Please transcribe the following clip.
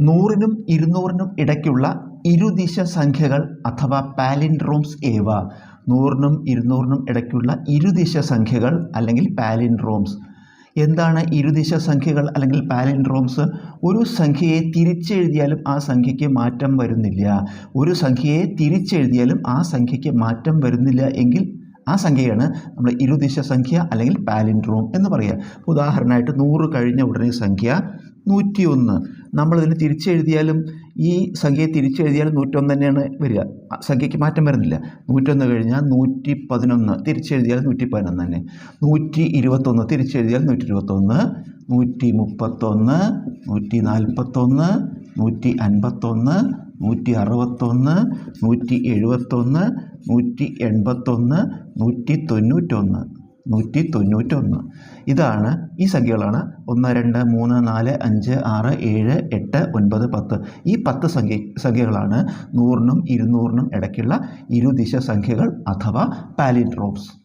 നൂറിനും ഇരുന്നൂറിനും ഇടയ്ക്കുള്ള ഇരുദിശ സംഖ്യകൾ അഥവാ പാലിൻഡ്രോംസ് ഏവ. നൂറിനും ഇരുന്നൂറിനും ഇടയ്ക്കുള്ള ഇരുദിശ സംഖ്യകൾ അല്ലെങ്കിൽ പാലിൻഡ്രോംസ്. എന്താണ് ഇരുദിശ സംഖ്യകൾ അല്ലെങ്കിൽ പാലിൻഡ്രോംസ്? ഒരു സംഖ്യയെ തിരിച്ചെഴുതിയാലും ആ സംഖ്യയ്ക്ക് മാറ്റം വരുന്നില്ല. ഒരു സംഖ്യയെ തിരിച്ചെഴുതിയാലും ആ സംഖ്യയ്ക്ക് മാറ്റം വരുന്നില്ല എങ്കിൽ ആ സംഖ്യയാണ് നമ്മൾ ഇരുദിശ സംഖ്യ അല്ലെങ്കിൽ പാലിൻഡ്രോം എന്ന് പറയുക. ഉദാഹരണമായിട്ട് നൂറ് കഴിഞ്ഞ ഉടനെ സംഖ്യ നൂറ്റിയൊന്ന്. നമ്മളിതിന് തിരിച്ചെഴുതിയാലും ഈ സംഖ്യയെ തിരിച്ചെഴുതിയാലും നൂറ്റൊന്ന് തന്നെയാണ് വരിക. സംഖ്യയ്ക്ക് മാറ്റം വരുന്നില്ല. നൂറ്റൊന്ന് കഴിഞ്ഞാൽ നൂറ്റി പതിനൊന്ന് തിരിച്ചെഴുതിയാൽ നൂറ്റി പതിനൊന്ന് തന്നെ. നൂറ്റി ഇരുപത്തൊന്ന് തിരിച്ചെഴുതിയാൽ നൂറ്റി ഇരുപത്തൊന്ന് നൂറ്റി മുപ്പത്തൊന്ന് നൂറ്റി നാൽപ്പത്തൊന്ന് നൂറ്റി അൻപത്തൊന്ന് നൂറ്റി അറുപത്തൊന്ന് നൂറ്റി എഴുപത്തൊന്ന് നൂറ്റി എൺപത്തൊന്ന് നൂറ്റി തൊണ്ണൂറ്റൊന്ന് നൂറ്റി തൊണ്ണൂറ്റൊന്ന് ഇതാണ് ഈ സംഖ്യകളാണ്. ഒന്ന് രണ്ട് മൂന്ന് നാല് അഞ്ച് ആറ് ഏഴ് എട്ട് ഒൻപത് പത്ത്. ഈ പത്ത് സംഖ്യ സംഖ്യകളാണ് നൂറിനും ഇരുന്നൂറിനും ഇടയ്ക്കുള്ള ഇരുദിശ സംഖ്യകൾ അഥവാ പാലിഡ്രോംസ്